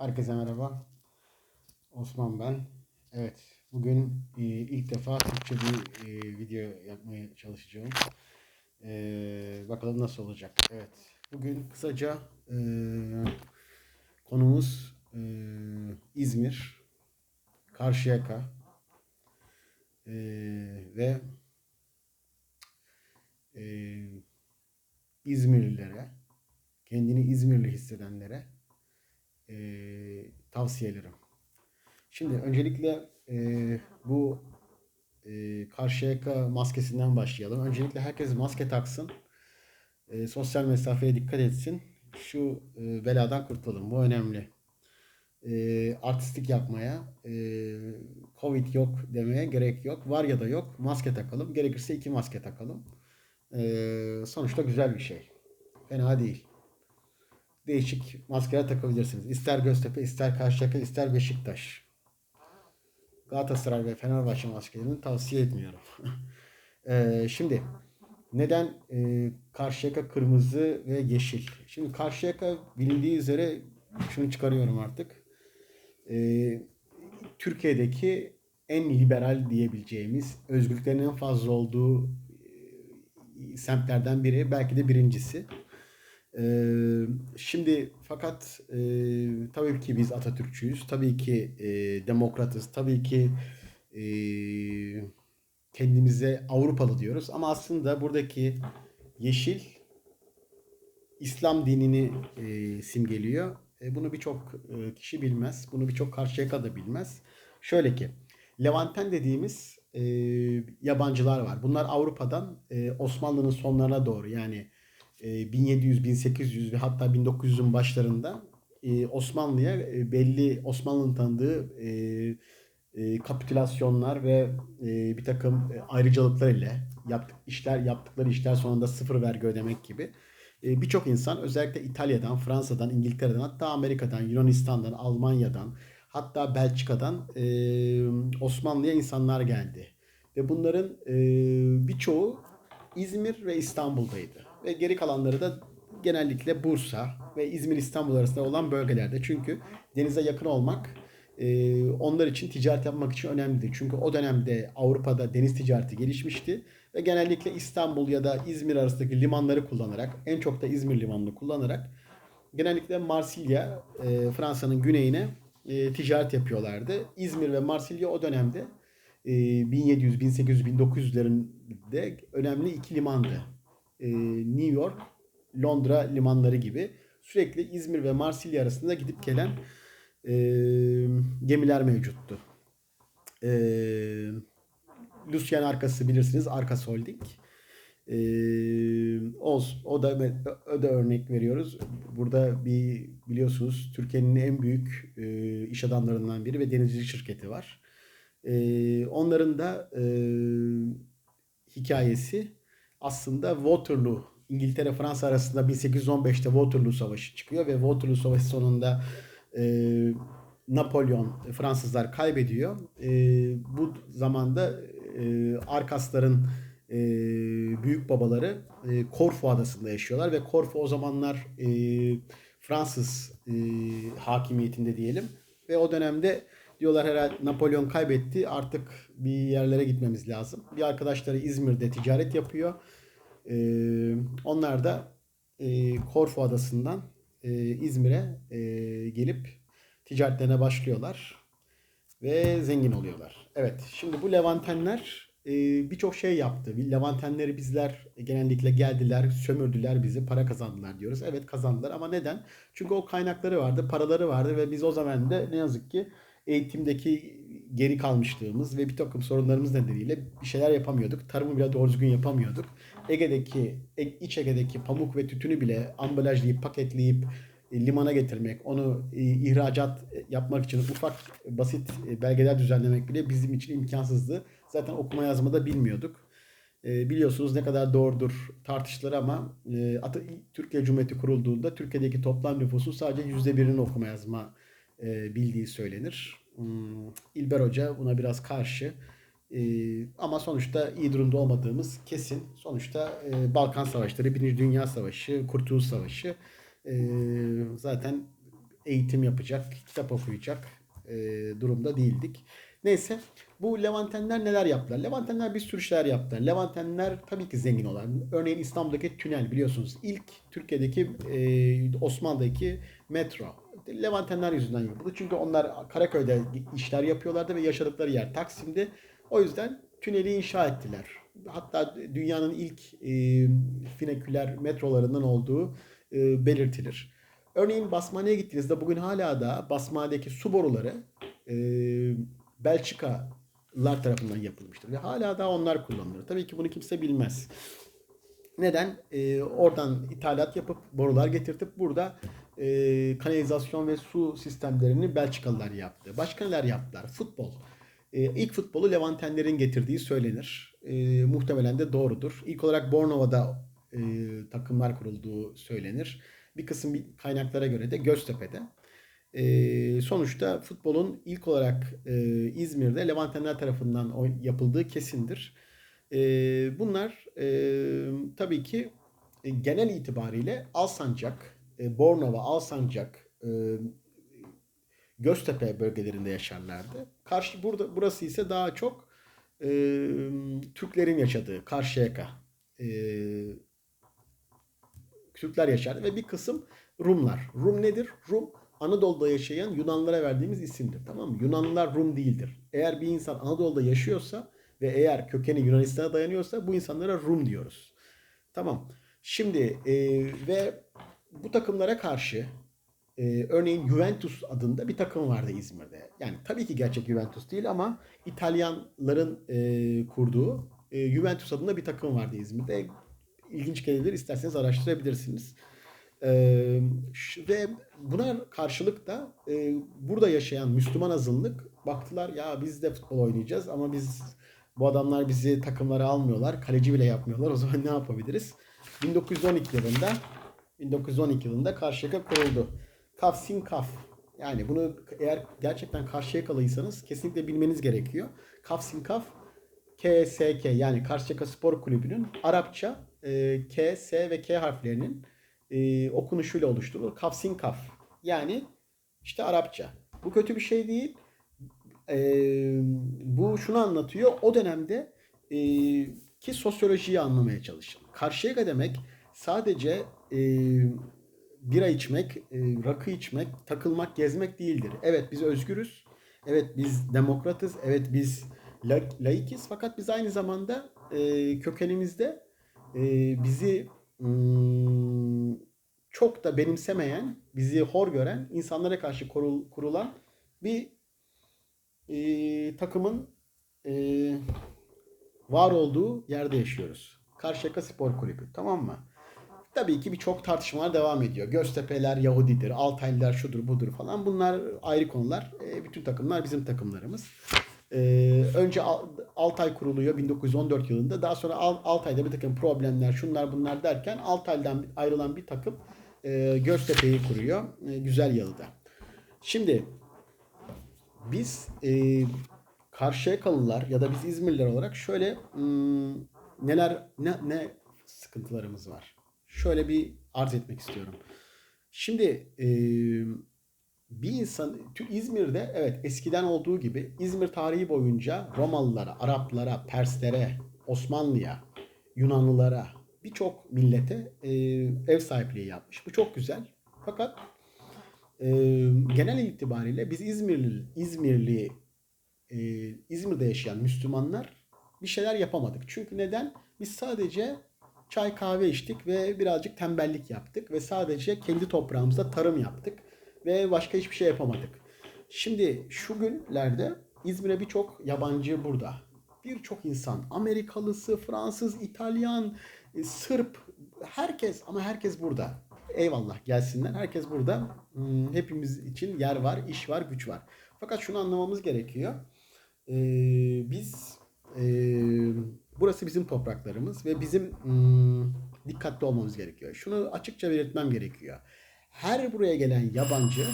Herkese merhaba. Osman ben. Evet, bugün e, ilk defa Türkçe bir e, video yapmaya çalışacağım. E, bakalım nasıl olacak. Evet, bugün kısaca e, konumuz e, İzmir, Karşıyaka e, ve e, İzmirlilere, kendini İzmirli hissedenlere e, tavsiyelerim. Şimdi öncelikle e, bu e, Karşıyaka maskesinden başlayalım. Öncelikle herkes maske taksın. E, sosyal mesafeye dikkat etsin. Şu e, beladan kurtulalım. Bu önemli. E, artistik yapmaya, e, Covid yok demeye gerek yok. Var ya da yok. Maske takalım. Gerekirse iki maske takalım. E, sonuçta güzel bir şey. Fena değil değişik maskeler takabilirsiniz. İster Göztepe, ister Karşıyaka, ister Beşiktaş. Galatasaray ve Fenerbahçe maskelerini tavsiye etmiyorum. Ee, şimdi neden e, Karşıyaka kırmızı ve yeşil? Şimdi Karşıyaka bilindiği üzere şunu çıkarıyorum artık. Ee, Türkiye'deki en liberal diyebileceğimiz, özgürlüklerin en fazla olduğu e, semtlerden biri, belki de birincisi. Ee, şimdi fakat e, tabii ki biz Atatürkçüyüz, tabii ki e, demokratız, tabii ki e, kendimize Avrupalı diyoruz. Ama aslında buradaki yeşil İslam dinini e, simgeliyor. E, bunu birçok e, kişi bilmez, bunu birçok Karşıyaka da bilmez. Şöyle ki, Levanten dediğimiz e, yabancılar var. Bunlar Avrupa'dan e, Osmanlı'nın sonlarına doğru yani 1700, 1800 ve hatta 1900'ün başlarında e, Osmanlı'ya e, belli Osmanlı'nın tanıdığı e, kapitülasyonlar ve bir takım ayrıcalıklar ile yaptık işler yaptıkları işler sonunda sıfır vergi ödemek gibi birçok insan özellikle İtalya'dan, Fransa'dan, İngiltere'den hatta Amerika'dan, Yunanistan'dan, Almanya'dan hatta Belçika'dan Osmanlı'ya insanlar geldi. Ve bunların birçoğu İzmir ve İstanbul'daydı ve geri kalanları da genellikle Bursa ve İzmir İstanbul arasında olan bölgelerde. Çünkü denize yakın olmak e, onlar için ticaret yapmak için önemlidir. Çünkü o dönemde Avrupa'da deniz ticareti gelişmişti ve genellikle İstanbul ya da İzmir arasındaki limanları kullanarak, en çok da İzmir limanını kullanarak genellikle Marsilya, e, Fransa'nın güneyine e, ticaret yapıyorlardı. İzmir ve Marsilya o dönemde 1700, 1800, 1900'lerinde önemli iki limandı New York, Londra limanları gibi sürekli İzmir ve Marsilya arasında gidip gelen e, gemiler mevcuttu. E, Lucien arkası bilirsiniz Arkas Holding. E, o, o da o da örnek veriyoruz. Burada bir biliyorsunuz Türkiye'nin en büyük e, iş adamlarından biri ve denizcilik şirketi var. E, onların da e, hikayesi aslında Waterloo İngiltere Fransa arasında 1815'te Waterloo Savaşı çıkıyor ve Waterloo Savaşı sonunda e, Napolyon Fransızlar kaybediyor. E, bu zamanda e, Arkasların e, büyük babaları e, Korfu adasında yaşıyorlar ve Korfu o zamanlar e, Fransız e, hakimiyetinde diyelim ve o dönemde diyorlar herhalde Napolyon kaybetti artık bir yerlere gitmemiz lazım. Bir arkadaşları İzmir'de ticaret yapıyor ee, onlar da e, Korfu Adası'ndan e, İzmir'e e, gelip ticaretlerine başlıyorlar ve zengin oluyorlar. Evet, şimdi bu Levantenler birçok şey yaptı. Levantenleri bizler genellikle geldiler, sömürdüler bizi, para kazandılar diyoruz. Evet kazandılar ama neden? Çünkü o kaynakları vardı, paraları vardı ve biz o zaman da ne yazık ki eğitimdeki geri kalmışlığımız ve bir takım sorunlarımız nedeniyle bir şeyler yapamıyorduk. Tarımı bile doğru düzgün yapamıyorduk. Ege'deki, iç Ege'deki pamuk ve tütünü bile ambalajlayıp, paketleyip e, limana getirmek, onu e, ihracat yapmak için ufak basit e, belgeler düzenlemek bile bizim için imkansızdı. Zaten okuma yazma da bilmiyorduk. Biliyorsunuz ne kadar doğrudur tartışılır ama Türkiye Cumhuriyeti kurulduğunda Türkiye'deki toplam nüfusun sadece %1'inin okuma yazma bildiği söylenir. Hmm, İlber Hoca buna biraz karşı. Ee, ama sonuçta iyi durumda olmadığımız kesin. Sonuçta e, Balkan Savaşları, Birinci Dünya Savaşı, Kurtuluş Savaşı e, zaten eğitim yapacak, kitap okuyacak e, durumda değildik. Neyse bu Levantenler neler yaptılar? Levantenler bir sürü şeyler yaptılar. Levantenler tabii ki zengin olan. Örneğin İstanbul'daki tünel biliyorsunuz. İlk Türkiye'deki e, Osmanlı'daki metro. Levantenler yüzünden yapıldı. Çünkü onlar Karaköy'de işler yapıyorlardı ve yaşadıkları yer Taksim'de. O yüzden tüneli inşa ettiler. Hatta dünyanın ilk e, finiküler metrolarından olduğu e, belirtilir. Örneğin Basmane'ye gittiğinizde bugün hala da Basmane'deki su boruları e, Belçikalılar tarafından yapılmıştır. Ve hala da onlar kullanılır. Tabii ki bunu kimse bilmez. Neden? E, oradan ithalat yapıp borular getirtip burada e, kanalizasyon ve su sistemlerini Belçikalılar yaptı. Başka neler yaptılar? Futbol. E, ilk futbolu Levantenlerin getirdiği söylenir. E, muhtemelen de doğrudur. İlk olarak Bornova'da e, takımlar kurulduğu söylenir. Bir kısım kaynaklara göre de Göztepe'de. E, sonuçta futbolun ilk olarak e, İzmir'de Levantenler tarafından yapıldığı kesindir. E, bunlar e, tabii ki e, genel itibariyle Alsancak, e, Bornova, Alsancak, e, Göztepe bölgelerinde yaşarlardı. Karşı burada burası ise daha çok e, Türklerin yaşadığı Karşıyaka. E, Türkler yaşardı ve bir kısım Rumlar. Rum nedir? Rum Anadolu'da yaşayan Yunanlılara verdiğimiz isimdir. Tamam mı? Yunanlılar Rum değildir. Eğer bir insan Anadolu'da yaşıyorsa ve eğer kökeni Yunanistan'a dayanıyorsa bu insanlara Rum diyoruz. Tamam. Şimdi e, ve bu takımlara karşı e, örneğin Juventus adında bir takım vardı İzmir'de. Yani tabii ki gerçek Juventus değil ama İtalyanların e, kurduğu e, Juventus adında bir takım vardı İzmir'de. İlginç gelebilir. isterseniz araştırabilirsiniz. E, ve buna karşılık da e, burada yaşayan Müslüman azınlık baktılar ya biz de futbol oynayacağız ama biz bu adamlar bizi takımlara almıyorlar. Kaleci bile yapmıyorlar. O zaman ne yapabiliriz? 1912 yılında 1912 yılında Karşıyaka kuruldu. Kaf sin kaf. Yani bunu eğer gerçekten Karşıyaka'lıysanız kesinlikle bilmeniz gerekiyor. Kaf sin kaf KSK yani Karşıyaka Spor Kulübü'nün Arapça e, K, S ve K harflerinin e, okunuşuyla oluşturulur. Kaf sin kaf. Yani işte Arapça. Bu kötü bir şey değil. E, bu şunu anlatıyor. O dönemde e, ki sosyolojiyi anlamaya çalışın. Karşıyaka demek sadece e, bira içmek, e, rakı içmek, takılmak, gezmek değildir. Evet biz özgürüz. Evet biz demokratız. Evet biz la, laikiz. Fakat biz aynı zamanda e, kökenimizde e, bizi hmm, çok da benimsemeyen, bizi hor gören insanlara karşı kurul, kurulan bir e, takımın e, var olduğu yerde yaşıyoruz. Karşıyaka Spor Kulübü. Tamam mı? Tabii ki birçok tartışmalar devam ediyor. Göztepe'ler Yahudidir, Altaylılar şudur budur falan. Bunlar ayrı konular. E, bütün takımlar bizim takımlarımız. E, önce Altay kuruluyor 1914 yılında. Daha sonra Altay'da bir takım problemler, şunlar bunlar derken Altay'dan ayrılan bir takım e, Göztepe'yi kuruyor. E, güzel yalıda. Şimdi biz e, Karşıyakalılar ya da biz İzmirliler olarak şöyle hmm, neler ne, ne sıkıntılarımız var şöyle bir arz etmek istiyorum. Şimdi e, bir insan İzmir'de evet eskiden olduğu gibi İzmir tarihi boyunca Romalılara, Araplara, Perslere, Osmanlı'ya, Yunanlılara birçok millete e, ev sahipliği yapmış. Bu çok güzel. Fakat e, genel itibariyle biz İzmirli İzmirli e, İzmir'de yaşayan Müslümanlar bir şeyler yapamadık. Çünkü neden? Biz sadece çay kahve içtik ve birazcık tembellik yaptık ve sadece kendi toprağımızda tarım yaptık ve başka hiçbir şey yapamadık. Şimdi şu günlerde İzmir'e birçok yabancı burada. Birçok insan Amerikalısı, Fransız, İtalyan, e, Sırp herkes ama herkes burada. Eyvallah gelsinler. Herkes burada. Hmm, hepimiz için yer var, iş var, güç var. Fakat şunu anlamamız gerekiyor. Ee, biz e, Burası bizim topraklarımız ve bizim hmm, dikkatli olmamız gerekiyor. Şunu açıkça belirtmem gerekiyor. Her buraya gelen yabancı